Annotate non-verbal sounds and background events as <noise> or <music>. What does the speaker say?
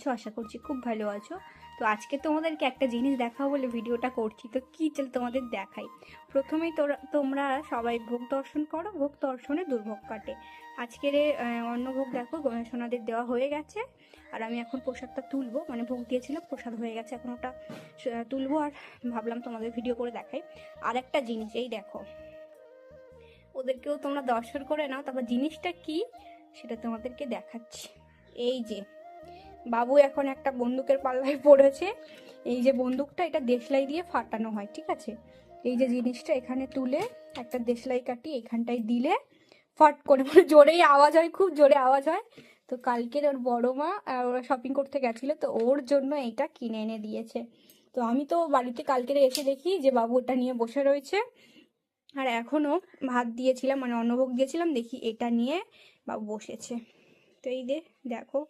আছো? আশা করছি খুব ভালো আছো। তো আজকে তোমাদেরকে একটা জিনিস দেখাবো বলে ভিডিওটা করছি। তো কী চল তোমাদের দেখাই? প্রথমেই তোরা, তোমরা সবাই ভোগ দর্শন করো, ভোগ দর্শনে দুর্ভোগ কাটে। আজকের অন্য ভোগ দেখো সোনাদের দেওয়া হয়ে গেছে। আর আমি এখন প্রসাদটা তুলবো। মানে ভোগ দিয়েছিলাম, প্রসাদ হয়ে গেছে, এখন ওটা তুলবো আর ভাবলাম তোমাদের ভিডিও করে দেখাই। আর একটা জিনিস, এই দেখো। ওদেরকেও তোমরা দর্শন করে নাও। তারপর জিনিসটা কি? সেটা তোমাদেরকে দেখাচ্ছি। এই যে বাবু এখন একটা বন্দুকের পাল্লায় <laughs> পড়েছে। এই যে বন্দুকটা, এটা দেশলাই দিয়ে ফাটানো হয়, ঠিক আছে? এই যে জিনিসটা এখানে তুলে একটা দেশলাই কাটি এখানটায় দিলে ফট করে মানে জোরেই আওয়াজ হয়, খুব জোরে আওয়াজ হয়। তো কালকের ওর বড় মা ওরা শপিং করতে গেছিল, তো ওর জন্য এইটা কিনে এনে দিয়েছে। তো আমি তো বাড়িতে কালকে এসে দেখি যে বাবু ওটা নিয়ে বসে রয়েছে। আর এখনও ভাত দিয়েছিলাম মানে অন্নভোগ দিয়েছিলাম, দেখি এটা নিয়ে বাবু বসেছে। তো এই যে দেখো।